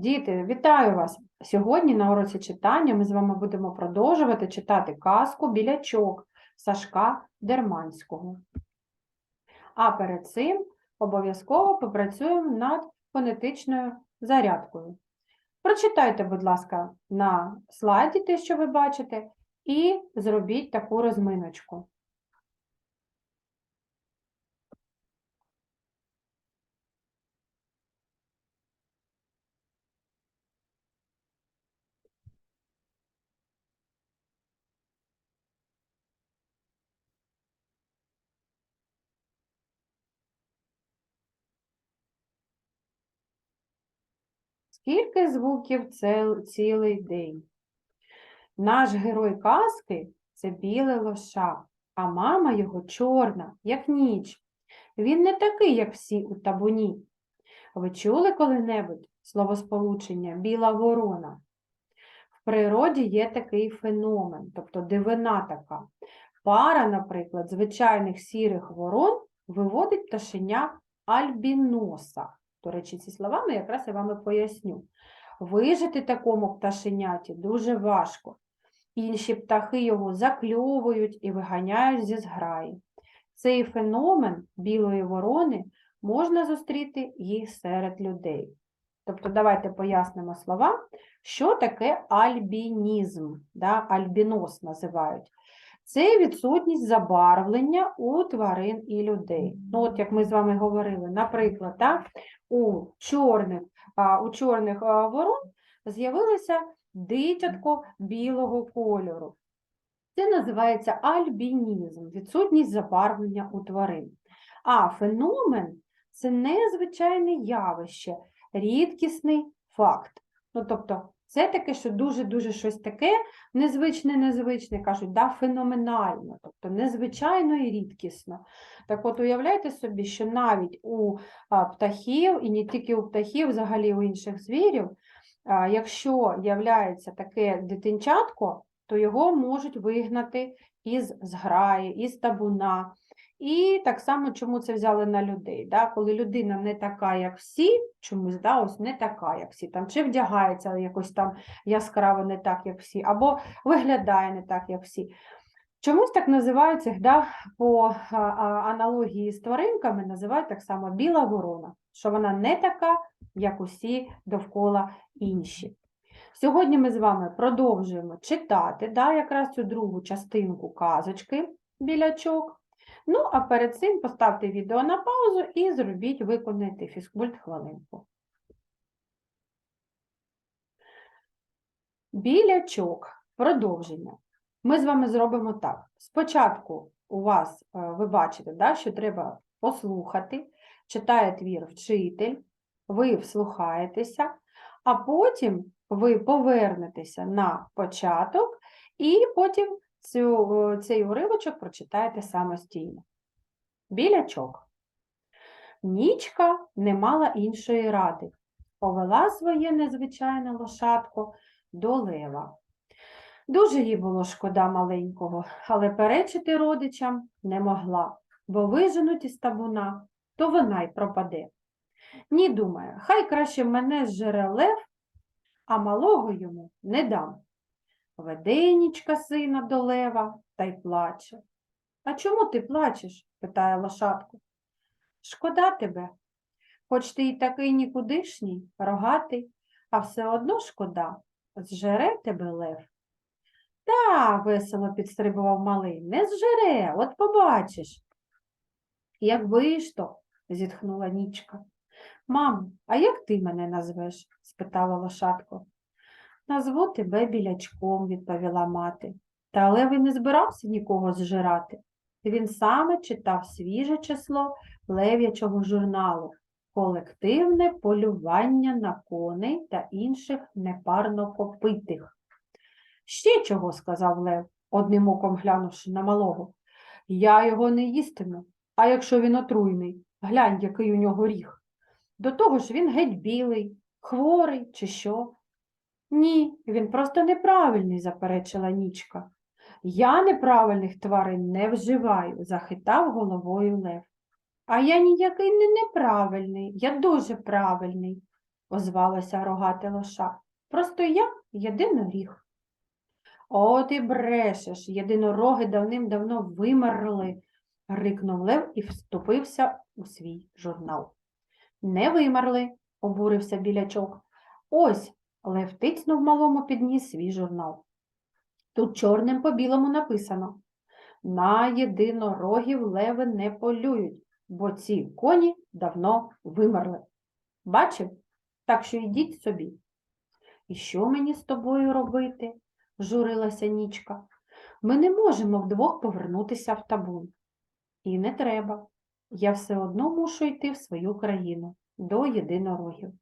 Діти, вітаю вас! Сьогодні на уроці читання ми з вами будемо продовжувати читати казку Білячок Сашка Дерманського. А перед цим обов'язково попрацюємо над фонетичною зарядкою. Прочитайте, будь ласка, на слайді те, що ви бачите, і зробіть таку розминочку. Скільки звуків цел- цілий день? Наш герой казки це біле лоша, а мама його чорна, як ніч. Він не такий, як всі у табуні. Ви чули коли-небудь словосполучення біла ворона? В природі є такий феномен, тобто дивина така. Пара, наприклад, звичайних сірих ворон виводить пташеня альбіноса. До речі, ці словами якраз я вам і поясню. Вижити такому пташеняті дуже важко. Інші птахи його закльовують і виганяють зі зграї. Цей феномен білої ворони можна зустріти і серед людей. Тобто, давайте пояснимо слова, що таке альбінізм, да? альбінос називають. Це відсутність забарвлення у тварин і людей. Ну, от як ми з вами говорили, наприклад, так, у чорних, у чорних ворон з'явилося дитятко білого кольору. Це називається альбінізм, відсутність забарвлення у тварин. А феномен це незвичайне явище, рідкісний факт. Ну, тобто, це таке, що дуже-дуже щось таке незвичне, незвичне, кажуть, да, феноменально, тобто незвичайно і рідкісно. Так от уявляйте собі, що навіть у птахів, і не тільки у птахів, взагалі у інших звірів, якщо являється таке дитинчатко, то його можуть вигнати із зграї, із табуна. І так само, чому це взяли на людей. Да? Коли людина не така, як всі, чомусь да, ось не така, як всі, там, чи вдягається якось там яскраво не так, як всі, або виглядає не так, як всі. Чомусь так називають їх, да, по аналогії з тваринками, називають так само біла ворона, що вона не така, як усі довкола інші. Сьогодні ми з вами продовжуємо читати да, якраз цю другу частинку казочки білячок. Ну, а перед цим поставте відео на паузу і зробіть виконайте фізкульт хвилинку. Білячок. Продовження. Ми з вами зробимо так. Спочатку у вас, е, ви бачите, да, що треба послухати, читає твір вчитель, ви вслухаєтеся, а потім ви повернетеся на початок і потім цю, е, цей уривочок прочитаєте самостійно. Білячок. Нічка не мала іншої ради. Повела своє незвичайне лошадко до лева. Дуже їй було шкода маленького, але перечити родичам не могла, бо виженуть із табуна, то вона й пропаде. Ні, думає, хай краще мене зжере лев, а малого йому не дам. Веде нічка сина до лева та й плаче. А чому ти плачеш? питає лошадку. Шкода тебе, хоч ти й такий нікудишній, рогатий, а все одно шкода, зжере тебе лев. Та, весело підстрибував малий, не зжере, от побачиш. Якби ж то, зітхнула нічка. Мам, а як ти мене назвеш? спитала лошадко. Назву тебе білячком, відповіла мати. Та Лев і не збирався нікого зжирати. Він саме читав свіже число лев'ячого журналу Колективне полювання на коней та інших непарнокопитих. Ще чого, сказав Лев, одним оком глянувши на малого. Я його не їстиму, а якщо він отруйний, глянь, який у нього ріг. До того ж він геть білий, хворий чи що. Ні, він просто неправильний, заперечила нічка. Я неправильних тварин не вживаю, захитав головою лев. А я ніякий не неправильний, я дуже правильний. озвалося рогате лоша. Просто я єдиноріг. О, ти брешеш, єдинороги давним-давно вимерли, рикнув Лев і вступився у свій журнал. Не вимерли, обурився білячок. Ось Лев тицнув малому підніс свій журнал. Тут чорним по білому написано На єдинорогів леви не полюють, бо ці коні давно вимерли. Бачив? Так що йдіть собі. І що мені з тобою робити? журилася нічка. Ми не можемо вдвох повернутися в табун. І не треба. Я все одно мушу йти в свою країну до єдинорогів.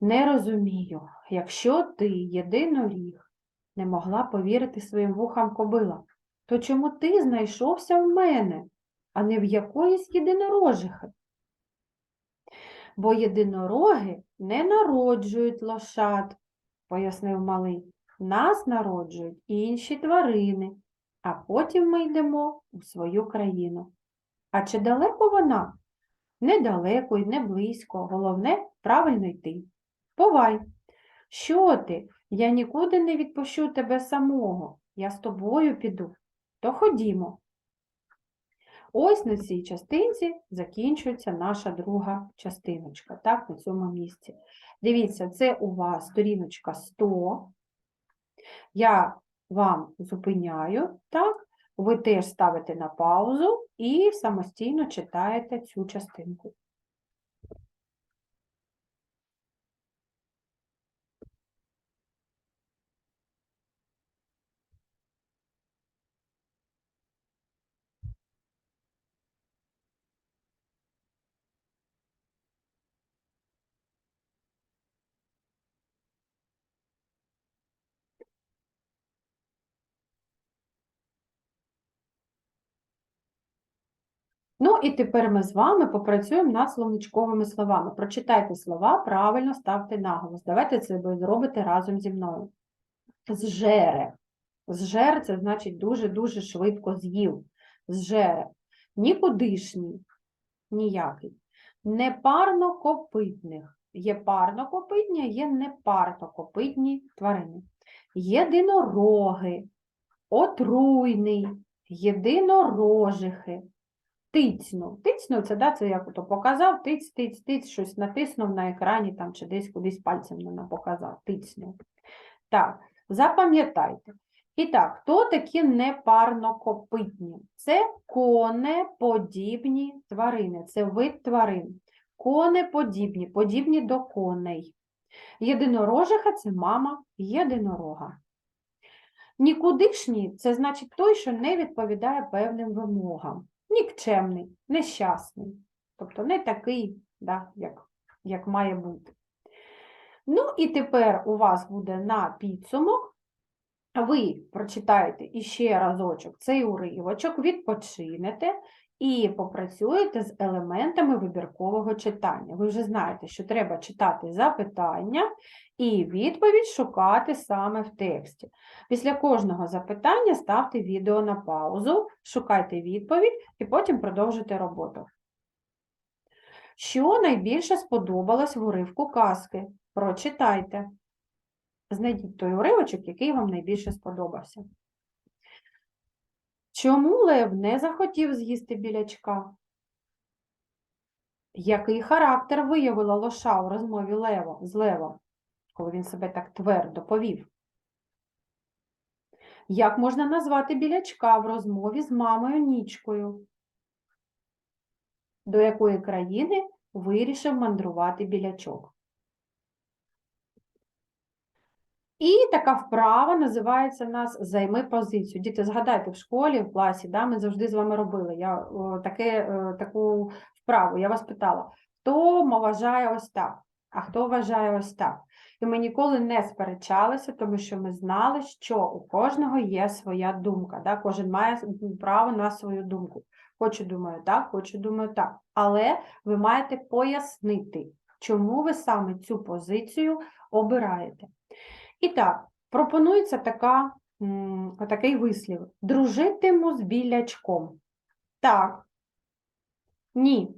Не розумію, якщо ти єдиноріг, не могла повірити своїм вухам кобила, то чому ти знайшовся в мене, а не в якоїсь єдинорожихи? Бо єдинороги не народжують лошад, пояснив малий. Нас народжують інші тварини, а потім ми йдемо у свою країну. А чи далеко вона? Недалеко і не близько, головне правильно йти. Бувай. Що ти? Я нікуди не відпущу тебе самого. Я з тобою піду. То ходімо. Ось на цій частинці закінчується наша друга частиночка, так, на цьому місці. Дивіться, це у вас сторіночка 100. Я вам зупиняю, так, ви теж ставите на паузу і самостійно читаєте цю частинку. Ну і тепер ми з вами попрацюємо над словничковими словами. Прочитайте слова, правильно ставте наголос. Давайте це зробите разом зі мною. Зжере. Зжер це значить дуже-дуже швидко з'їв. Зжере. Нікудишній, ніякий. Непарнокопитних. Є парнокопитні, є непарнокопитні тварини. Єдинороги, отруйний, єдинорожихи. Тицьнув. Тицьнув це, да, це як ото показав, тиць, тиць, тиць, щось натиснув на екрані там, чи десь кудись пальцем не показав. Тицьнув. Так, запам'ятайте. І так, хто такі непарнокопитні? Це конеподібні тварини, це вид тварин. Конеподібні, подібні до коней. Єдинорожиха це мама єдинорога. Нікудишній це значить той, що не відповідає певним вимогам нікчемний, нещасний, тобто не такий, да, як, як має бути. Ну, і тепер у вас буде на підсумок, ви прочитаєте іще разочок цей уривочок, відпочинете і попрацюєте з елементами вибіркового читання. Ви вже знаєте, що треба читати запитання і відповідь шукати саме в тексті. Після кожного запитання ставте відео на паузу, шукайте відповідь і потім продовжуйте роботу. Що найбільше сподобалось в уривку казки? Прочитайте. Знайдіть той уривочок, який вам найбільше сподобався. Чому Лев не захотів з'їсти білячка? Який характер виявила лоша у розмові Лево, з Левом, коли він себе так твердо повів? Як можна назвати білячка в розмові з мамою Нічкою? До якої країни вирішив мандрувати білячок? І така вправа називається у нас Займи позицію. Діти, згадайте в школі, в класі, да, ми завжди з вами робили я, о, таке, о, таку вправу. Я вас питала, хто вважає ось так, а хто вважає ось так. І ми ніколи не сперечалися, тому що ми знали, що у кожного є своя думка. Да? Кожен має право на свою думку. Хочу, думаю, так, хочу, думаю, так. Але ви маєте пояснити, чому ви саме цю позицію обираєте. І так, пропонується така, такий вислів: дружитиму з білячком. Так. Ні.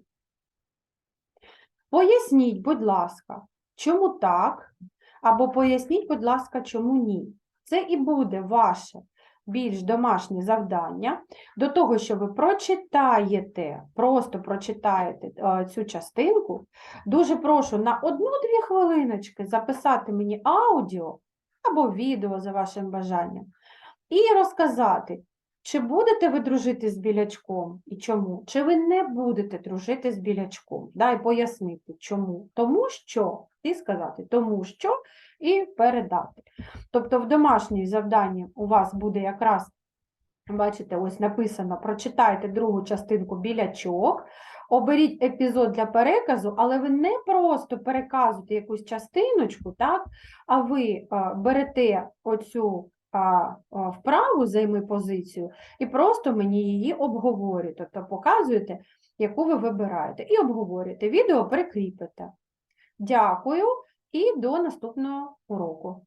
Поясніть, будь ласка, чому так, або поясніть, будь ласка, чому ні. Це і буде ваше більш домашнє завдання до того, що ви прочитаєте, просто прочитаєте е, цю частинку. Дуже прошу на одну-дві хвилиночки записати мені аудіо або відео за вашим бажанням і розказати, чи будете ви дружити з білячком і чому, чи ви не будете дружити з білячком. Да, і пояснити, чому. Тому що, і сказати, тому що, і передати. Тобто в домашній завданні у вас буде якраз, бачите, ось написано, прочитайте другу частинку білячок, оберіть епізод для переказу, але ви не просто переказуєте якусь частиночку, так, а ви а, берете оцю а, вправу, займи позицію, і просто мені її обговорюєте, тобто показуєте, яку ви вибираєте, і обговорюєте. Відео прикріпите. Дякую і до наступного уроку.